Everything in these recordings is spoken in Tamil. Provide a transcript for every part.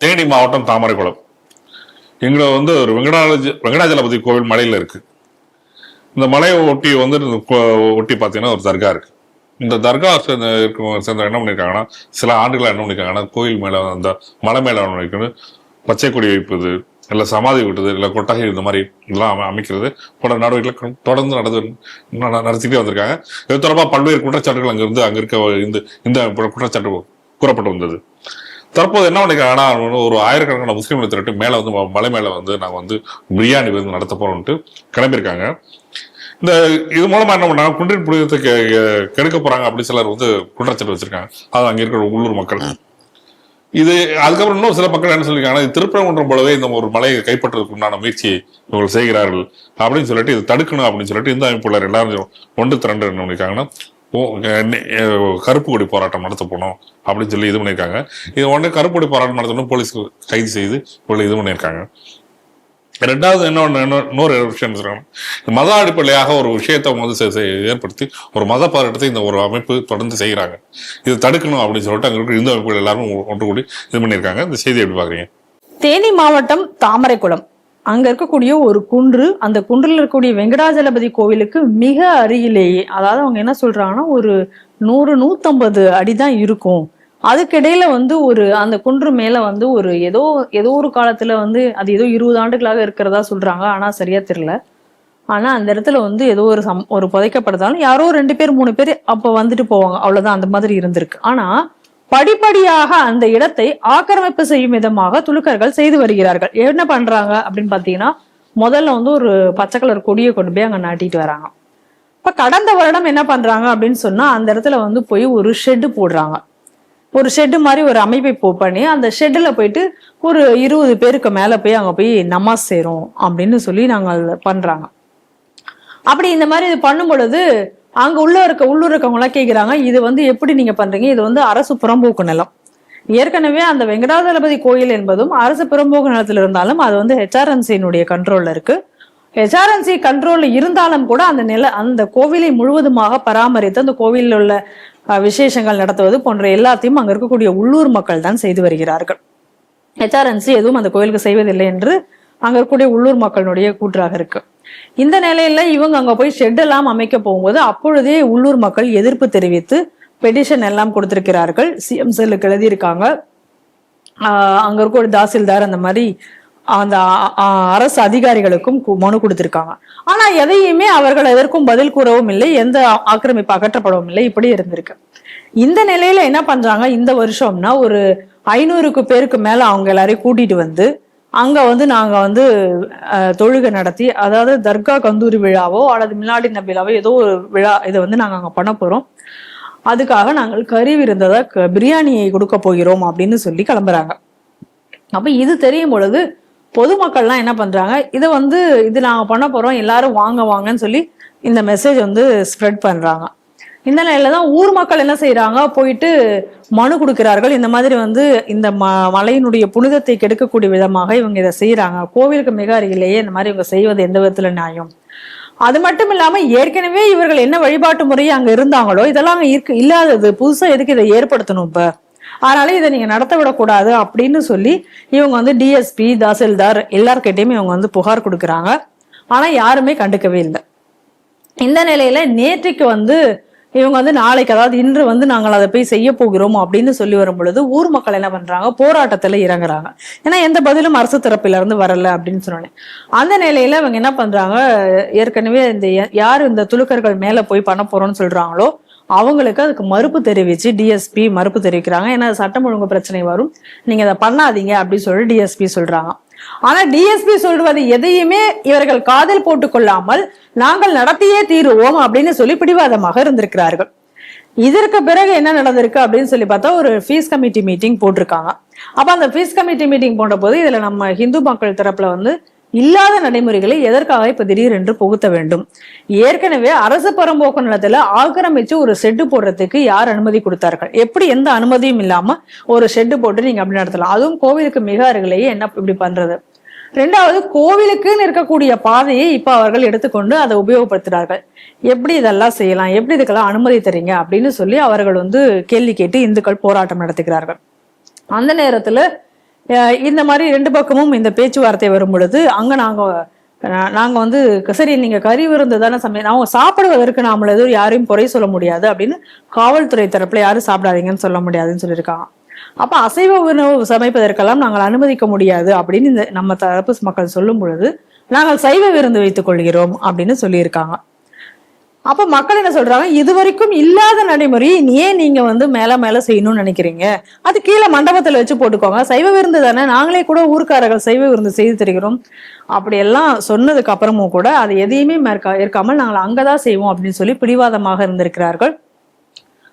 தேனி மாவட்டம் தாமரைக்குளம் எங்களை வந்து ஒரு வெங்கடாஜ வெங்கடாஜலபதி கோவில் மலையில் இருக்குது இந்த மலையை ஒட்டி வந்து இந்த கோ- ஒட்டி பார்த்தீங்கன்னா ஒரு தர்கா இருக்குது இந்த தர்கா சேர்ந்த இருக்கவங்க சேர்ந்த என்ன பண்ணியிருக்காங்கன்னா சில ஆண்டுகளாக என்ன பண்ணியிருக்காங்கன்னா கோயில் மேலே அந்த மலை மேலே என்ன பண்ணிருக்கணும் பச்சை கொடி வைப்பது இல்லை சமாதி விட்டது இல்லை கொட்டகை இந்த மாதிரி இதெல்லாம் அமைக்கிறது போன்ற நடவடிக்கைகள் தொடர்ந்து நடந்து ந- நடத்திட்டே வந்திருக்காங்க. இது தொடர்பாக பல்வேறு குற்றச்சாட்டுகள் அங்கிருந்து அங்கே இருக்க இந்த இந்த குற்றச்சாட்டு கூறப்பட்டு வந்தது. தற்போது என்ன பண்ணிருக்காங்கன்னா ஒரு ஆயிரக்கணக்கான முஸ்லீம்களை திரட்டு மேல வந்து மலை மேல வந்து நாங்க வந்து பிரியாணி வந்து நடத்த போறோம்ட்டு கிளம்பியிருக்காங்க. இந்த இது மூலமா என்ன பண்ணாங்க குன்றின் புனிதத்தை கெடுக்க போறாங்க அப்படி சிலர் வந்து குற்றச்சாட்டு வச்சிருக்காங்க. அது அங்க இருக்கிற உள்ளூர் மக்கள். இது அதுக்கப்புறம் இன்னும் சில மக்கள் என்ன சொல்லியிருக்காங்கன்னா இது திருப்பரங்குன்றம் போலவே இந்த ஒரு மலையை கைப்பற்றுவதற்கு உண்டான முயற்சியை இவர்கள் செய்கிறார்கள் அப்படின்னு சொல்லிட்டு இது தடுக்கணும் அப்படின்னு சொல்லிட்டு இந்த அமைப்புள்ளர் எல்லாரும் ஒன்று திரண்டு என்ன பண்ணியிருக்காங்கன்னா கருப்பு கொடி போராட்டம் நடத்த போனோம் அப்படின்னு சொல்லி இது பண்ணியிருக்காங்க. இது உடனே கருப்பு கொடி போராட்டம் நடத்தணும் போலீஸ் கைது செய்து உள்ள இது பண்ணியிருக்காங்க. ரெண்டாவது என்ன இன்னொரு விஷயம் சொல்றாங்க. மத அடிப்படையாக ஒரு விஷயத்தை அவங்க வந்து ஏற்படுத்தி ஒரு மத போராட்டத்தை இந்த ஒரு அமைப்பு தொடர்ந்து செய்கிறாங்க. இது தடுக்கணும் அப்படின்னு சொல்லிட்டு அங்க இருக்கிற இந்து அமைப்புகள் எல்லாரும் ஒன்று கூடி இது பண்ணியிருக்காங்க. இந்த செய்தி எப்படி பாக்குறீங்க தேனி மாவட்டம் தாமரைக்குளம். அங்க இருக்கக்கூடிய ஒரு குன்று அந்த குன்றில் இருக்கக்கூடிய வெங்கடாஜலபதி கோவிலுக்கு மிக அருகிலேயே அதாவது அவங்க என்ன சொல்றாங்கன்னா ஒரு நூறு நூத்தம்பது அடிதான் இருக்கும். அதுக்கிடையில வந்து ஒரு அந்த குன்று மேல வந்து ஒரு ஏதோ ஏதோ ஒரு காலத்துல வந்து அது ஏதோ இருபது ஆண்டுகளாக இருக்கிறதா சொல்றாங்க ஆனா சரியா தெரியல. ஆனா அந்த இடத்துல வந்து ஏதோ ஒரு சம் ஒரு புதைக்கப்படுதாலும் யாரோ ரெண்டு பேர் மூணு பேர் அப்ப வந்துட்டு போவாங்க. அவ்வளவுதான் அந்த மாதிரி இருந்திருக்கு. ஆனா படிப்படியாக அந்த இடத்தை ஆக்கிரமிப்பு செய்யும் விதமாக துலுக்கர்கள் செய்து வருகிறார்கள். என்ன பண்றாங்க அப்படின்னு பாத்தீங்கன்னா முதல்ல வந்து ஒரு பச்சை கலர் கொடியை கொண்டு போய் அங்க நாட்டிட்டு வராங்க. இப்ப கடந்த வருடம் என்ன பண்றாங்க அப்படின்னு சொன்னா அந்த இடத்துல வந்து போய் ஒரு ஷெட்டு போடுறாங்க. ஒரு ஷெட்டு மாதிரி ஒரு அமைப்பை போ பண்ணி அந்த ஷெட்டில் போயிட்டு ஒரு இருபது பேருக்கு மேலே போய் அங்கே போய் நமாஸ் சேரும் அப்படின்னு சொல்லி நாங்கள் பண்ணுறாங்க அப்படி இந்த மாதிரி இது பண்ணும் பொழுது அங்க உள்ள இருக்க உள்ளூர் இருக்கவங்களாம் கேட்குறாங்க கேக்குறாங்க இது வந்து எப்படி நீங்க பண்றீங்க? இது வந்து அரசு புறம்போக்கு நிலம். ஏற்கனவே அந்த வெங்கடாதளபதி கோயில் என்பதும் அரசு புறம்போக்கு நிலத்தில் இருந்தாலும் அது வந்து ஹெச்ஆர்என்சியினுடைய கண்ட்ரோல்ல இருக்கு. ஹெச்ஆர்என்சி கண்ட்ரோல்ல இருந்தாலும் கூட அந்த நில அந்த கோவிலை முழுவதுமாக பராமரித்து அந்த கோவிலில் உள்ள விசேஷங்கள் நடத்துவது போன்ற எல்லாத்தையும் அங்க இருக்கக்கூடிய உள்ளூர் மக்கள் தான் செய்து வருகிறார்கள். ஹெச்ஆர்என்சி எதுவும் அந்த கோயிலுக்கு செய்வதில்லை என்று அங்க இருக்கக்கூடிய உள்ளூர் மக்களுடைய கூற்றாக இருக்கு. இந்த நிலையில இவங்க அங்க போய் ஷெட் எல்லாம் அமைக்க போகும்போது அப்பொழுதே உள்ளூர் மக்கள் எதிர்ப்பு தெரிவித்து பெட்டிஷன் எல்லாம் கொடுத்திருக்கிறார்கள். சிஎம் செல்லுக்கு எழுதியிருக்காங்க. அங்க இருக்க ஒரு தாசில்தார் அந்த மாதிரி அந்த அரசு அதிகாரிகளுக்கும் கு- மனு கொடுத்திருக்காங்க. ஆனா எதையுமே அவர்கள் எதற்கும் பதில் கூறவும் இல்லை எந்த ஆக்கிரமிப்பு அகற்றப்படவும் இல்லை இப்படி இருந்திருக்கு. இந்த நிலையில என்ன பண்றாங்க? இந்த வருஷம்னா ஒரு ஐநூறுக்கு பேருக்கு மேல அவங்க எல்லாரையும் கூட்டிட்டு வந்து அங்க வந்து நாங்க வந்து தொழுகை நடத்தி அதாவது தர்கா கந்தூரி விழாவோ அல்லது மிலாடி நபிலாவோ ஏதோ ஒரு விழா இதை வந்து நாங்க அங்க பண்ண போறோம். அதுக்காக நாங்கள் கறி விருந்ததை க- பிரியாணியை கொடுக்க போகிறோம் அப்படின்னு சொல்லி கிளம்புறாங்க. அப்ப இது தெரியும் பொழுது பொதுமக்கள்லாம் என்ன பண்றாங்க இதை வந்து இது நாங்க பண்ண போறோம் எல்லாரும் வாங்க வாங்கன்னு சொல்லி இந்த மெசேஜ் வந்து ஸ்ப்ரெட் பண்றாங்க. இந்த நிலையில தான் ஊர் மக்கள் என்ன செய்யறாங்க போயிட்டு மனு கொடுக்கிறார்கள். இந்த மாதிரி வந்து இந்த ம மலையினுடைய புனிதத்தை கெடுக்கக்கூடிய விதமாக இவங்க இதை செய்யறாங்க கோவிலுக்கு மிக அருகிலேயே இந்த மாதிரி இவங்க செய்வது எந்த விதத்துல நியாயம்? அது மட்டும் இல்லாம ஏற்கனவே இவர்கள் என்ன வழிபாட்டு முறையை அங்க இருந்தாங்களோ இதெல்லாம் அங்க இருக்கு இல்லாதது புதுசா எதுக்கு இதை ஏற்படுத்தணும் இப்ப? அதனால இதை நீங்க நடத்த விடக்கூடாது அப்படின்னு சொல்லி இவங்க வந்து டிஎஸ்பி தாசில்தார் எல்லார்கிட்டையுமே இவங்க வந்து புகார் கொடுக்குறாங்க. ஆனா யாருமே கண்டுக்கவே இல்லை. இந்த நிலையில நேற்றுக்கு வந்து இவங்க வந்து நாளைக்கு அதாவது இன்று வந்து நாங்கள் அதை போய் செய்ய போகிறோம் அப்படின்னு சொல்லி வரும் பொழுது ஊர் மக்கள் என்ன பண்றாங்க? போராட்டத்துல இறங்குறாங்க. ஏன்னா எந்த பதிலும் அரசு தரப்பில இருந்து வரல அப்படின்னு சொன்னோன்னே அந்த நிலையில இவங்க என்ன பண்றாங்க? ஏற்கனவே இந்த யார் இந்த துலுக்கர்கள் மேல போய் பண்ண போறோம்னு சொல்றாங்களோ அவங்களுக்கு அதுக்கு மறுப்பு தெரிவிச்சு டிஎஸ்பி மறுப்பு தெரிவிக்கிறாங்க. ஏன்னா சட்டம் ஒழுங்கு பிரச்சனை வரும். நீங்க அதை பண்ணாதீங்க அப்படின்னு சொல்லி டிஎஸ்பி சொல்றாங்க. ஆனா டிஎஸ்பி சொல்வது எதையுமே இவர்கள் காதில் போட்டுக் கொள்ளாமல் நாங்கள் நடத்தியே தீருவோம் அப்படின்னு சொல்லி பிடிவாதமாக இருந்திருக்கிறார்கள். இதற்கு பிறகு என்ன நடந்திருக்கு அப்படின்னு சொல்லி பார்த்தா ஒரு ஃபீஸ் கமிட்டி மீட்டிங் போட்டிருக்காங்க. அப்ப அந்த ஃபீஸ் கமிட்டி மீட்டிங் போன்ற போது இதுல நம்ம ஹிந்து மக்கள் தரப்புல வந்து இல்லாத நடைமுறைகளை எதற்காக இப்ப திடீரென்று புகுத்த வேண்டும்? ஏற்கனவே அரசு பரம்போக்கு நிலத்துல ஆக்கிரமிச்சு ஒரு ஷெட்டு போடுறதுக்கு யார் அனுமதி கொடுத்தார்கள்? எப்படி எந்த அனுமதியும் இல்லாம ஒரு ஷெட்டு போட்டு நீங்க அப்படி நடத்தலாம்? அதுவும் கோவிலுக்கு மிக அருகிலேயே என்ன இப்படி பண்றது? ரெண்டாவது கோவிலுக்குன்னு இருக்கக்கூடிய பாதையை இப்போ அவர்கள் எடுத்துக்கொண்டு அதை உபயோகப்படுத்துகிறார்கள் எப்படி இதெல்லாம் செய்யலாம்? எப்படி இதுக்கெல்லாம் அனுமதி தரீங்க? அப்படின்னு சொல்லி அவர்கள் வந்து கேள்வி கேட்டு இந்துக்கள் போராட்டம் நடத்துகிறார்கள். அந்த நேரத்தில் இந்த மாதிரி ரெண்டு பக்கமும் இந்த பேச்சுவார்த்தை வரும் பொழுது அங்கே நாங்கள் நாங்கள் வந்து சரி நீங்கள் கறி விருந்து தானே சமையல் அவங்க சாப்பிடுவதற்கு நாமள யாரையும் குறை சொல்ல முடியாது அப்படின்னு காவல்துறை தரப்புல யாரும் சாப்பிடாதீங்கன்னு சொல்ல முடியாதுன்னு சொல்லியிருக்காங்க. அப்போ அசைவ உணவு சமைப்பதற்கெல்லாம் நாங்கள் அனுமதிக்க முடியாது அப்படின்னு இந்த நம்ம தரப்பு மக்கள் சொல்லும் பொழுது நாங்கள் சைவ விருந்து வைத்துக் கொள்கிறோம் அப்படின்னு சொல்லியிருக்காங்க. அப்ப மக்கள் என்ன சொல்றாங்க? இது வரைக்கும் இல்லாத நடைமுறை ஏன் நீங்க வந்து மேல மேல செய்யணும்னு நினைக்கிறீங்க? அது கீழே மண்டபத்துல வச்சு போட்டுக்கோங்க. சைவ விருந்து தானே நாங்களே கூட ஊர்க்காரர்கள் சைவ விருந்து செய்து தருகிறோம். அப்படியெல்லாம் சொன்னதுக்கு அப்புறமும் கூட அது எதையுமே மேற்கா ஏற்காமல் நாங்கள் அங்கதான் செய்வோம் அப்படின்னு சொல்லி பிடிவாதமாக இருந்திருக்கிறார்கள்.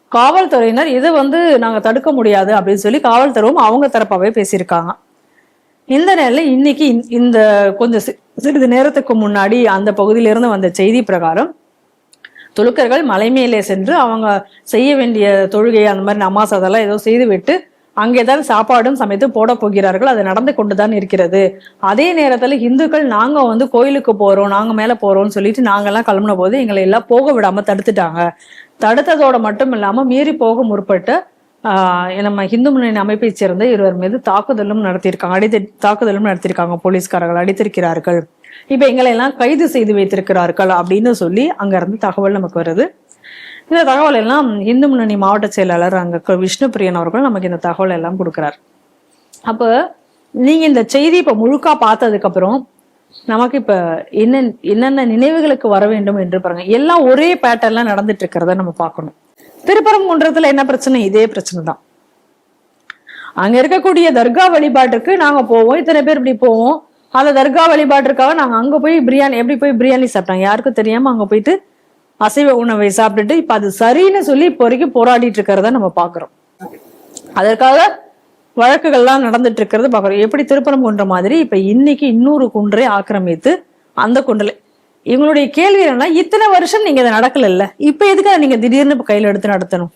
காவல்துறையினர் இதை வந்து நாங்கள் தடுக்க முடியாது அப்படின்னு சொல்லி காவல்துறையும் அவங்க தரப்பாகவே பேசியிருக்காங்க. இந்த நேரில் இன்னைக்கு இந்த- இந்த கொஞ்சம் சிறிது நேரத்துக்கு முன்னாடி அந்த பகுதியிலிருந்து வந்த செய்தி பிரகாரம் துலுக்கர்கள் மலை மேலே சென்று அவங்க செய்ய வேண்டிய தொழுகை அந்த மாதிரி நமாஸ் அதெல்லாம் ஏதோ செய்துவிட்டு அங்கேதான் சாப்பாடும் சமைத்து போட போகிறார்கள். அது நடந்து கொண்டுதான் இருக்கிறது. அதே நேரத்துல இந்துக்கள் நாங்க வந்து கோயிலுக்கு போறோம் நாங்க மேல போறோம்னு சொல்லிட்டு நாங்கெல்லாம் கிளம்புன போது எங்களை எல்லாம் போக விடாம தடுத்துட்டாங்க. தடுத்ததோட மட்டும் இல்லாமல் மீறி போக முற்பட்டு ஆஹ் நம்ம இந்து முன்னணி அமைப்பை சேர்ந்த இருவர் மீது தாக்குதலும் நடத்தியிருக்காங்க அடித்து தாக்குதலும் நடத்தியிருக்காங்க போலீஸ்காரர்கள் அடித்திருக்கிறார்கள். இப்ப எங்களை எல்லாம் கைது செய்து வைத்திருக்கிறார்கள் அப்படின்னு சொல்லி அங்க இருந்து தகவல் நமக்கு வருது. இந்த தகவல் எல்லாம் இந்து முன்னணி மாவட்ட செயலாளர் அங்க விஷ்ணு பிரியன் அவர்கள் நமக்கு இந்த தகவல் எல்லாம் கொடுக்குறார். அப்ப நீங்க இந்த செய்தி இப்ப முழுக்கா பார்த்ததுக்கு அப்புறம் நமக்கு இப்ப என்ன என்னென்ன நினைவுகளுக்கு வர வேண்டும் என்று பாருங்க. எல்லாம் ஒரே பேட்டர்ன்ல நடந்துட்டு இருக்கிறத நம்ம பார்க்கணும். திருப்பரங்குன்றத்துல என்ன பிரச்சனை? இதே பிரச்சனை தான். அங்க இருக்கக்கூடிய தர்கா வழிபாட்டுக்கு நாங்க போவோம். இத்தனை பேர் இப்படி போவோம். அந்த தர்கா வழிபாட்டிற்காக நாங்க அங்க போய் பிரியாணி எப்படி போய் பிரியாணி சாப்பிட்டாங்க? யாருக்கும் தெரியாம அங்க போயிட்டு அசைவ உணவை சாப்பிட்டுட்டு இப்ப அது சரின்னு சொல்லி இப்போ வரைக்கும் போராடிட்டு இருக்கிறத நம்ம பாக்குறோம் அதற்காக வழக்குகள்லாம் நடந்துட்டு இருக்கிறது பார்க்குறோம் எப்படி திருப்பரங்குன்ற மாதிரி இப்போ இன்னைக்கு இன்னொரு குன்றை ஆக்கிரமித்து அந்த குன்றில். இவங்களுடைய கேள்வி என்னன்னா இத்தனை வருஷம் நீங்க இதை நடக்கல இல்ல இப்ப எதுக்கு அதை நீங்க திடீர்னு இப்ப கையில எடுத்து நடத்தணும்?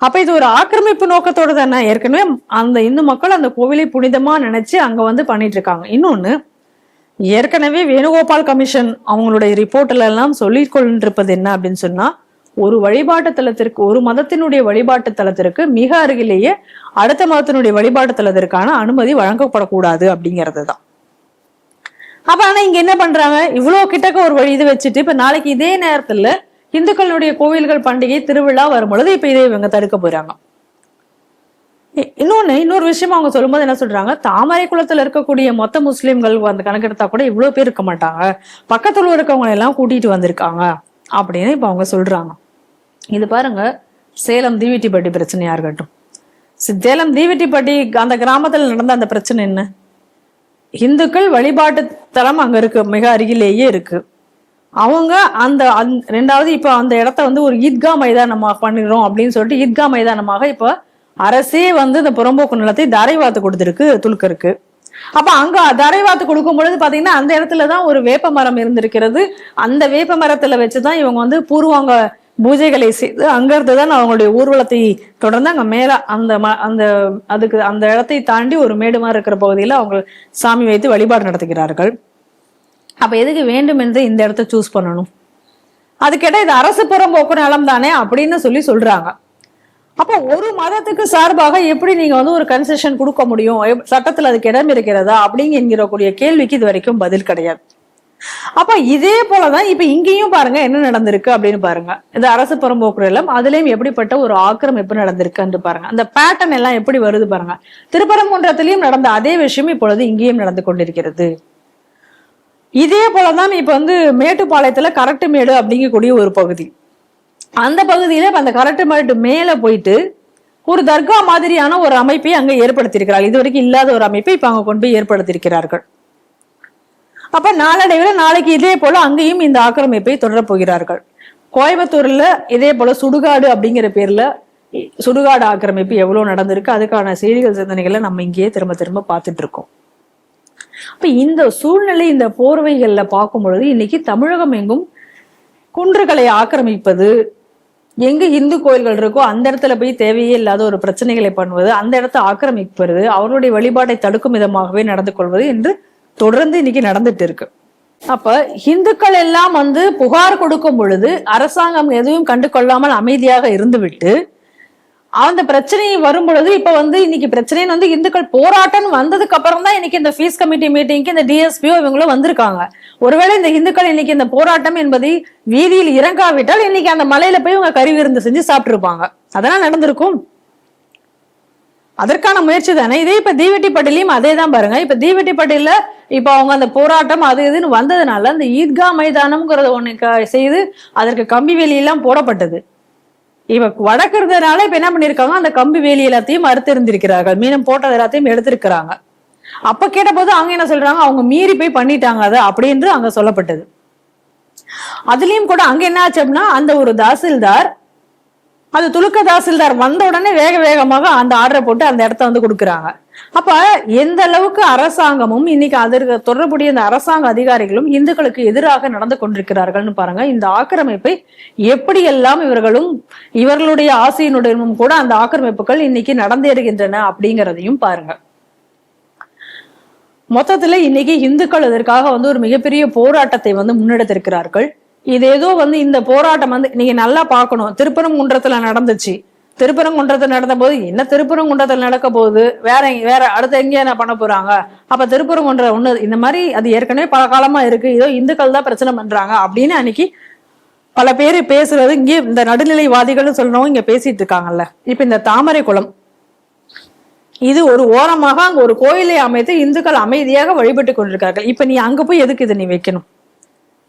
அப்ப இது ஒரு ஆக்கிரமிப்பு நோக்கத்தோட தானே. ஏற்கனவே அந்த இந்து மக்கள் அந்த கோவிலை புனிதமா நினைச்சு அங்க வந்து பண்ணிட்டு இருக்காங்க இன்னொன்னு ஏற்கனவே வேணுகோபால் கமிஷன் அவங்களுடைய ரிப்போர்ட்ல எல்லாம் சொல்லிக் கொண்டிருப்பது என்ன அப்படின்னு சொன்னா ஒரு வழிபாட்டு தலத்திற்கு ஒரு மதத்தினுடைய வழிபாட்டு தலத்திற்கு மிக அருகிலேயே அடுத்த மதத்தினுடைய வழிபாட்டு தலத்திற்கான அனுமதி வழங்கப்படக்கூடாது அப்படிங்கிறது தான் அப்ப ஆனா இங்க என்ன பண்றாங்க? இவ்வளவு கிட்டக்க ஒரு வழி இது வச்சுட்டு இப்ப நாளைக்கு இதே நேரத்துல இந்துக்களுடைய கோவில்கள் பண்டிகை திருவிழா வரும் பொழுது இப்ப இதை இவங்க தடுக்க போறாங்க. இன்னொன்னு இன்னொரு விஷயம் அவங்க சொல்லும்போது என்ன சொல்றாங்க? தாமரை குளத்துல இருக்கக்கூடிய மொத்த முஸ்லிம்கள் அந்த கணக்கெடுத்தா கூட இவ்வளவு பேர் இருக்க மாட்டாங்க. பக்கத்துல இருக்கவங்களை எல்லாம் கூட்டிட்டு வந்திருக்காங்க. அப்படின்னு இப்போ அவங்க சொல்கிறாங்க இது பாருங்க சேலம் தீவிட்டிப்பட்டி பிரச்சனையாக இருக்கட்டும். சேலம் தீவிட்டிப்பட்டி அந்த கிராமத்தில் நடந்த அந்த பிரச்சனை என்ன? இந்துக்கள் வழிபாட்டு தலம் அங்கே இருக்கு மிக அருகிலேயே இருக்கு. அவங்க அந்த அந் ரெண்டாவது இப்போ அந்த இடத்த வந்து ஒரு ஈத்கா மைதானமாக பண்ணிடுறோம் அப்படின்னு சொல்லிட்டு ஈத்கா மைதானமாக இப்போ அரசே வந்து இந்த புறம்போக்கு நிலத்தை தரைவாத்து கொடுத்துருக்கு துலுக்கருக்கு. அப்ப அங்க தரைவாத்து கொடுக்கும் பொழுது பாத்தீங்கன்னா அந்த இடத்துல தான் ஒரு வேப்ப மரம் இருந்திருக்கிறது. அந்த வேப்ப மரத்துல வச்சுதான் இவங்க வந்து பூர்வாங்க பூஜைகளை செய்து அங்கிருந்து தான் அவங்களுடைய ஊர்வலத்தை தொடர்ந்து அங்க மேல அந்த ம- அந்த அதுக்கு அந்த இடத்தை தாண்டி ஒரு மேடு மாதிரி இருக்கிற பகுதியில அவங்க சாமி வைத்து வழிபாடு நடத்துகிறார்கள். அப்ப எதுக்கு வேண்டும் என்று இந்த இடத்த சூஸ் பண்ணணும்? அது இது அரசு புறம்போக்கு நிலம் தானே அப்படின்னு சொல்லி சொல்றாங்க. அப்போ ஒரு மதத்துக்கு சார்பாக எப்படி நீங்க வந்து ஒரு கன்செஷன் கொடுக்க முடியும்? எப்- சட்டத்துல அதுக்கு இடம் இருக்கிறதா? அப்படிங்கிற கூடிய கேள்விக்கு இது வரைக்கும் பதில் கிடையாது. அப்ப இதே போலதான் இப்ப இங்கேயும் பாருங்க என்ன நடந்திருக்கு அப்படின்னு பாருங்க. இந்த அரசு புறம்போக்கு நிலம் அதுலயும் எப்படிப்பட்ட ஒரு ஆக்கிரமிப்பு நடந்திருக்குன்னு பாருங்க. அந்த பேட்டர்ன் எல்லாம் எப்படி வருது பாருங்க. திருப்பரங்குன்றத்திலையும் நடந்த அதே விஷயம் இப்பொழுது இங்கேயும் நடந்து கொண்டிருக்கிறது. இதே போலதான் இப்ப வந்து மேட்டுப்பாளையத்துல கரட்டு மேடு அப்படிங்கக்கூடிய ஒரு பகுதி. அந்த பகுதியில அந்த கரட்டு மரட்டு மேல போயிட்டு ஒரு தர்கா மாதிரியான ஒரு அமைப்பை அங்க ஏற்படுத்தியிருக்கிறார்கள். இது வரைக்கும் இல்லாத ஒரு அமைப்பை இப்ப அங்க கொண்டு போய் ஏற்படுத்தியிருக்கிறார்கள். அப்ப நாளடைவில் நாளைக்கு இதே போல அங்கேயும் இந்த ஆக்கிரமிப்பை தொடரப் போகிறார்கள். கோயம்புத்தூர்ல இதே போல சுடுகாடு அப்படிங்கிற பேர்ல இ- சுடுகாடு ஆக்கிரமிப்பு எவ்வளவு நடந்திருக்கு அதுக்கான செய்திகள் சிந்தனைகளை நம்ம இங்கேயே திரும்ப திரும்ப பார்த்துட்டு இருக்கோம். அப்ப இந்த சூழ்நிலை இந்த போர்வைகள்ல பார்க்கும் பொழுது இன்னைக்கு தமிழகம் எங்கும் குன்றுகளை ஆக்கிரமிப்பது எங்க இந்து கோயில்கள் இருக்கோ அந்த இடத்துல போய் தேவையே இல்லாத ஒரு பிரச்சனைகளை பண்ணுவது அந்த இடத்தை ஆக்கிரமிப்பது அவருடைய வழிபாட்டை தடுக்கும் விதமாகவே நடந்து கொள்வது என்று தொடர்ந்து இன்னைக்கு நடந்துட்டு இருக்கு. அப்ப இந்துக்கள் எல்லாம் வந்து புகார் கொடுக்கும் பொழுது அரசாங்கம் எதுவும் கண்டு கொள்ளாமல் அமைதியாக இருந்துவிட்டு அந்த பிரச்சனை வரும் பொழுது இப்ப வந்து இன்னைக்கு பிரச்சனைன்னு வந்து இந்துக்கள் போராட்டம் வந்ததுக்கு அப்புறம் தான் இன்னைக்கு இந்த ஃபீஸ் கமிட்டி மீட்டிங்க்கு இந்த டிஎஸ்பியோ இவங்களும் வந்திருக்காங்க. ஒருவேளை இந்த இந்துக்கள் இன்னைக்கு இந்த போராட்டம் என்பதை வீதியில் இறங்காவிட்டால் இன்னைக்கு அந்த மலையில போய் இவங்க கறி விருந்து செஞ்சு சாப்பிட்டுருப்பாங்க. அதெல்லாம் நடந்திருக்கும். அதற்கான முயற்சி தானே. இதே இப்ப தீவெட்டிப்பட்டிலையும் அதே தான் பாருங்க. இப்ப தீவெட்டிப்பட்டியில இப்ப அவங்க அந்த போராட்டம் அது இதுன்னு வந்ததுனால அந்த ஈத்கா மைதானம்ங்கிறத ஒண்ணு க- செய்து அதற்கு கம்பி வேலி போடப்பட்டது. இப்ப வடக்கிறதுனால இப்ப என்ன பண்ணிருக்காங்க? அந்த கம்பி வேலி எல்லாத்தையும் அறுத்திருந்திருக்கிறார்கள். மீனம் போட்டது எல்லாத்தையும் எடுத்திருக்கிறாங்க. அப்ப கேட்டபோது அவங்க என்ன சொல்றாங்க? அவங்க மீறி போய் பண்ணிட்டாங்க அதை அப்படின்னு அங்க சொல்லப்பட்டது. அதுலயும் கூட அங்க என்ன ஆச்சு அப்படின்னா அந்த ஒரு தாசில்தார் அது துலுக்க தாசில்தார் வந்த உடனே வேக வேகமாக அந்த ஆர்டரை போட்டு அந்த இடத்த வந்து கொடுக்குறாங்க. அப்ப எந்த அளவுக்கு அரசாங்கமும் இன்னைக்கு அதற்கு தொடர்புடைய இந்த அரசாங்க அதிகாரிகளும் இந்துக்களுக்கு எதிராக நடந்து கொண்டிருக்கிறார்கள்னு பாருங்க. இந்த ஆக்கிரமிப்பை எப்படியெல்லாம் இவர்களும் இவர்களுடைய ஆசையினுடனும் கூட அந்த ஆக்கிரமிப்புகள் இன்னைக்கு நடந்தேறுகின்றன அப்படிங்கிறதையும் பாருங்க. மொத்தத்துல இன்னைக்கு இந்துக்கள் இதற்காக வந்து ஒரு மிகப்பெரிய போராட்டத்தை வந்து முன்னெடுத்திருக்கிறார்கள். இது ஏதோ வந்து இந்த போராட்டம் வந்து நீங்க நல்லா பார்க்கணும். திருப்பரங்குன்றத்துல நடந்துச்சு. திருப்பரங்குன்றத்தில் நடந்தபோது என்ன திருப்பரங்குன்றத்தில் நடக்க போகுது வேற வேற அடுத்து எங்கேயா என்ன பண்ண போறாங்க? அப்ப திருப்பரங்குன்ற ஒண்ணு இந்த மாதிரி அது ஏற்கனவே பல காலமா இருக்கு. ஏதோ இந்துக்கள் தான் பிரச்சனை பண்றாங்க அப்படின்னு அன்னைக்கு பல பேர் பேசுறது இங்கே இந்த நடுநிலைவாதிகள்னு சொல்றவங்க இங்க பேசிட்டு இருக்காங்கல்ல. இப்ப இந்த தாமரை குளம் இது ஒரு ஓரமாக அங்க ஒரு கோயிலை அமைத்து இந்துக்கள் அமைதியாக வழிபட்டு கொண்டிருக்கார்கள் இப்ப நீ அங்க போய் எதுக்கு இதை நீ வைக்கணும்?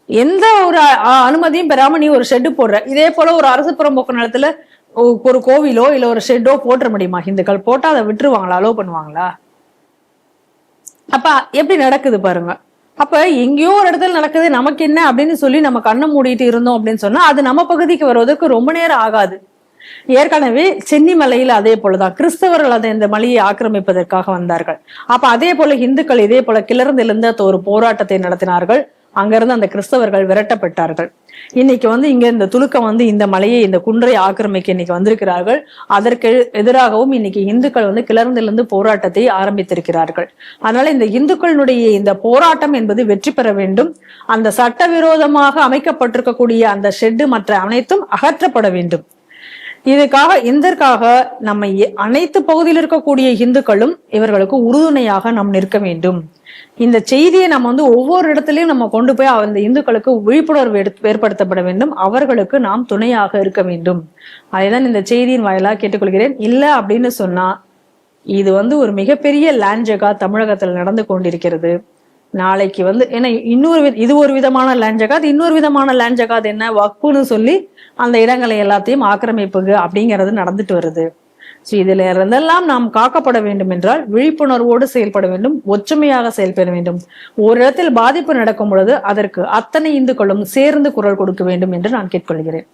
எந்த ஒரு அனுமதியும் பெறாம நீ ஒரு ஷெட்டு போடுற. இதே போல ஒரு அரசு புறம்போக்கு நிலத்துல ஒரு கோவிலோ இல்ல ஒரு ஷெட்டோ போட்டுற முடியுமா? ஹிந்துக்கள் போட்டா அதை விட்டுருவாங்களா? அலோ பண்ணுவாங்களா? அப்ப எப்படி நடக்குது பாருங்க. அப்ப எங்கேயோ ஒரு இடத்துல நடக்குது நமக்கு என்ன அப்படின்னு சொல்லி நம்ம கண்ணை மூடிட்டு இருந்தோம் அப்படின்னு சொன்னா அது நம்ம பகுதிக்கு வருவதற்கு ரொம்ப நேரம் ஆகாது. ஏற்கனவே சென்னிமலையில அதே போலதான். கிறிஸ்தவர்கள் அதை இந்த மலையை ஆக்கிரமிப்பதற்காக வந்தார்கள். அப்ப அதே போல இந்துக்கள் இதே போல கிளர்ந்திலிருந்து ஒரு போராட்டத்தை நடத்தினார்கள். அங்கிருந்து அந்த கிறிஸ்தவர்கள் விரட்டப்பட்டார்கள். இன்னைக்கு வந்து இங்க இந்த துலுக்கம் வந்து இந்த மலையை இந்த குன்றை ஆக்கிரமிக்க இன்னைக்கு வந்திருக்கிறார்கள். அதற்கு எதிராகவும் இன்னைக்கு இந்துக்கள் வந்து கிளர்ந்திலிருந்து போராட்டத்தை ஆரம்பித்திருக்கிறார்கள். அதனால இந்த இந்துக்களுடைய இந்த போராட்டம் என்பது வெற்றி பெற வேண்டும். அந்த சட்டவிரோதமாக அமைக்கப்பட்டிருக்கக்கூடிய அந்த ஷெட்டு மற்ற அனைத்தும் அகற்றப்பட வேண்டும். இதுக்காக இதற்காக நம்ம அனைத்து பகுதியில் இருக்கக்கூடிய இந்துக்களும் இவர்களுக்கு உறுதுணையாக நாம் நிற்க வேண்டும். இந்த செய்தியை நம்ம வந்து ஒவ்வொரு இடத்துலயும் நம்ம கொண்டு போய் அந்த இந்துக்களுக்கு விழிப்புணர்வு ஏற்படுத்தப்பட வேண்டும். அவர்களுக்கு நாம் துணையாக இருக்க வேண்டும். அதைதான் இந்த செய்தியின் வாயிலாக கேட்டுக்கொள்கிறேன். இல்ல அப்படின்னு சொன்னா இது வந்து ஒரு மிகப்பெரிய லேண்ட்ஜகா தமிழகத்தில் நடந்து கொண்டிருக்கிறது. நாளைக்கு வந்து ஏன்னா இன்னொரு வி- இது ஒரு விதமான லேண்ட் ஜகாத் இன்னொரு விதமான லேண்ட் ஜகாத் என்ன? வக்புன்னு சொல்லி அந்த இடங்களை எல்லாத்தையும் ஆக்கிரமிப்புக்கு அப்படிங்கிறது நடந்துட்டு வருது. ஸோ இதுல இருந்தெல்லாம் நாம் காக்கப்பட வேண்டும் என்றால் விழிப்புணர்வோடு செயல்பட வேண்டும் ஒற்றுமையாக செயல்பட வேண்டும். ஒரு இடத்தில் பாதிப்பு நடக்கும் பொழுது அதற்கு அத்தனை இந்துக்களும் சேர்ந்து குரல் கொடுக்க வேண்டும் என்று நான் கேட்டுக்கொள்கிறேன்.